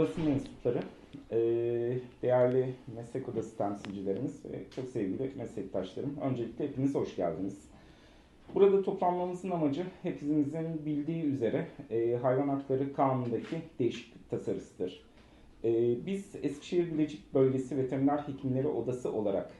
basın mensupları, eee, değerli meslek odası temsilcilerimiz ve çok sevgili meslektaşlarım. Öncelikle hepiniz hoş geldiniz. Burada toplanmamızın amacı hepimizin bildiği üzere eee, hayvan hakları kanunundaki değişiklik tasarısıdır. Eee, biz Eskişehir Bilecik Bölgesi Veteriner Hekimleri Odası olarak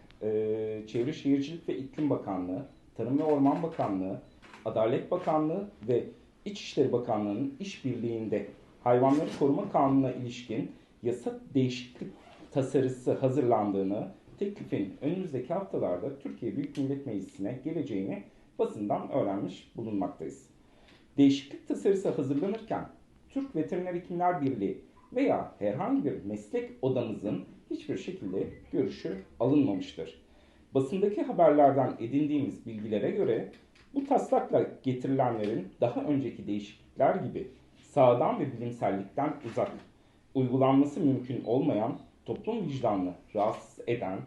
Çevre Şehircilik ve İklim Bakanlığı, Tarım ve Orman Bakanlığı, Adalet Bakanlığı ve İçişleri Bakanlığı'nın işbirliğinde hayvanları koruma kanununa ilişkin yasa değişiklik tasarısı hazırlandığını, teklifin önümüzdeki haftalarda Türkiye Büyük Millet Meclisi'ne geleceğini basından öğrenmiş bulunmaktayız. Değişiklik tasarısı hazırlanırken Türk Veteriner Hekimler Birliği veya herhangi bir meslek odamızın hiçbir şekilde görüşü alınmamıştır. Basındaki haberlerden edindiğimiz bilgilere göre bu taslakla getirilenlerin daha önceki değişiklikler gibi sağdan ve bilimsellikten uzak, uygulanması mümkün olmayan, toplum vicdanını rahatsız eden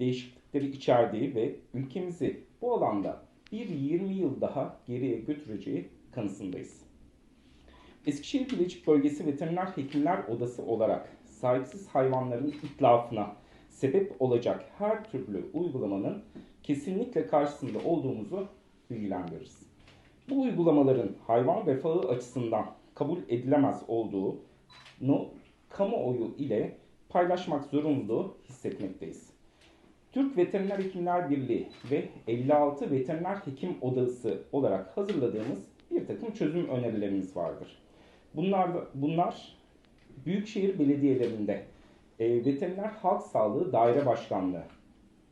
değişiklikleri içerdiği ve ülkemizi bu alanda bir 20 yıl daha geriye götüreceği kanısındayız. Eskişehir Bilecik Bölgesi Veteriner Hekimler Odası olarak sahipsiz hayvanların itlafına sebep olacak her türlü uygulamanın kesinlikle karşısında olduğumuzu bilgilendiririz. Bu uygulamaların hayvan refahı açısından kabul edilemez olduğunu kamuoyu ile paylaşmak zorunluluğu hissetmekteyiz. Türk Veteriner Hekimler Birliği ve 56 Veteriner Hekim Odası olarak hazırladığımız bir takım çözüm önerilerimiz vardır. Bunlar, bunlar büyükşehir belediyelerinde e, Veteriner Halk Sağlığı Daire Başkanlığı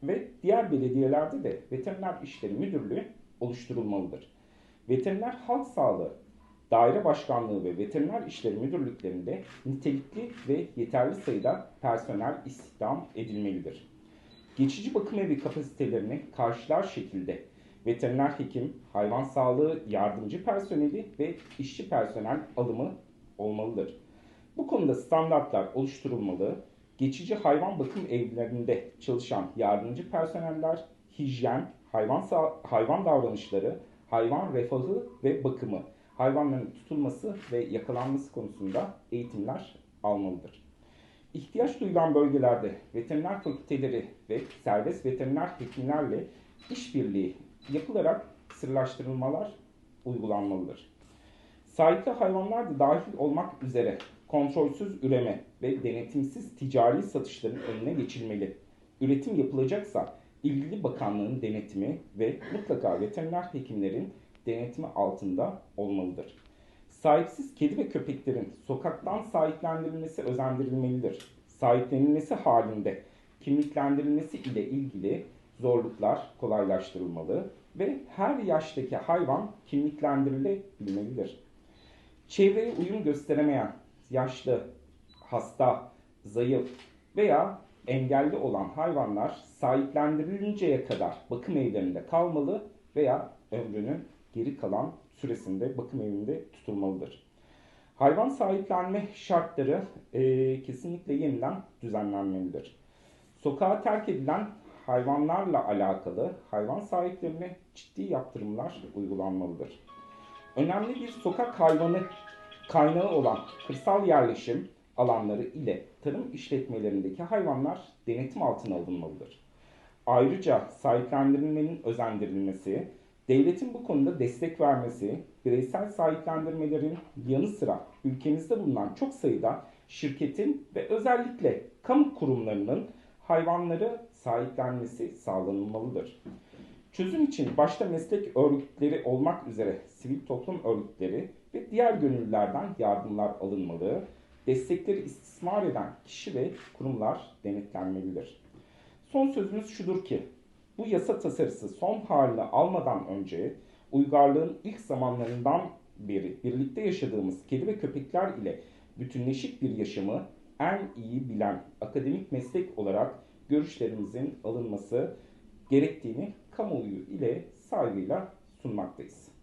ve diğer belediyelerde de Veteriner İşleri Müdürlüğü oluşturulmalıdır. Veteriner Halk Sağlığı Daire Başkanlığı ve Veteriner İşleri Müdürlüklerinde nitelikli ve yeterli sayıda personel istihdam edilmelidir. Geçici bakım evi kapasitelerini karşılar şekilde veteriner hekim, hayvan sağlığı yardımcı personeli ve işçi personel alımı olmalıdır. Bu konuda standartlar oluşturulmalı, geçici hayvan bakım evlerinde çalışan yardımcı personeller, hijyen, hayvan, hayvan davranışları, hayvan refahı ve bakımı, hayvanların tutulması ve yakalanması konusunda eğitimler almalıdır. İhtiyaç duyulan bölgelerde veteriner fakülteleri ve serbest veteriner hekimlerle işbirliği yapılarak sırlaştırılmalar uygulanmalıdır. Sahipli hayvanlar da dahil olmak üzere kontrolsüz üreme ve denetimsiz ticari satışların önüne geçilmeli. Üretim yapılacaksa ilgili bakanlığın denetimi ve mutlaka veteriner hekimlerin denetimi altında olmalıdır. Sahipsiz kedi ve köpeklerin sokaktan sahiplendirilmesi özendirilmelidir. Sahiplenilmesi halinde kimliklendirilmesi ile ilgili zorluklar kolaylaştırılmalı ve her yaştaki hayvan kimliklendirilebilmelidir. Çevreye uyum gösteremeyen, yaşlı, hasta, zayıf veya engelli olan hayvanlar sahiplendirilinceye kadar bakım evlerinde kalmalı veya ömrünün geri kalan süresinde bakım evinde tutulmalıdır. Hayvan sahiplenme şartları eee, kesinlikle yeniden düzenlenmelidir. Sokağa terk edilen hayvanlarla alakalı hayvan sahiplerine ciddi yaptırımlar uygulanmalıdır. Önemli bir sokak hayvanı kaynağı olan kırsal yerleşim alanları ile tarım işletmelerindeki hayvanlar denetim altına alınmalıdır. Ayrıca sahiplendirilmenin özendirilmesi, devletin bu konuda destek vermesi, bireysel sahiplendirmelerin yanı sıra ülkemizde bulunan çok sayıda şirketin ve özellikle kamu kurumlarının hayvanları sahiplenmesi sağlanılmalıdır. Çözüm için başta meslek örgütleri olmak üzere sivil toplum örgütleri ve diğer gönüllülerden yardımlar alınmalı, destekleri istismar eden kişi ve kurumlar denetlenmelidir. Son sözümüz şudur ki, bu yasa tasarısı son halini almadan önce uygarlığın ilk zamanlarından beri birlikte yaşadığımız kedi ve köpekler ile bütünleşik bir yaşamı en iyi bilen akademik meslek olarak görüşlerimizin alınması gerektiğini kamuoyu ile saygıyla sunmaktayız.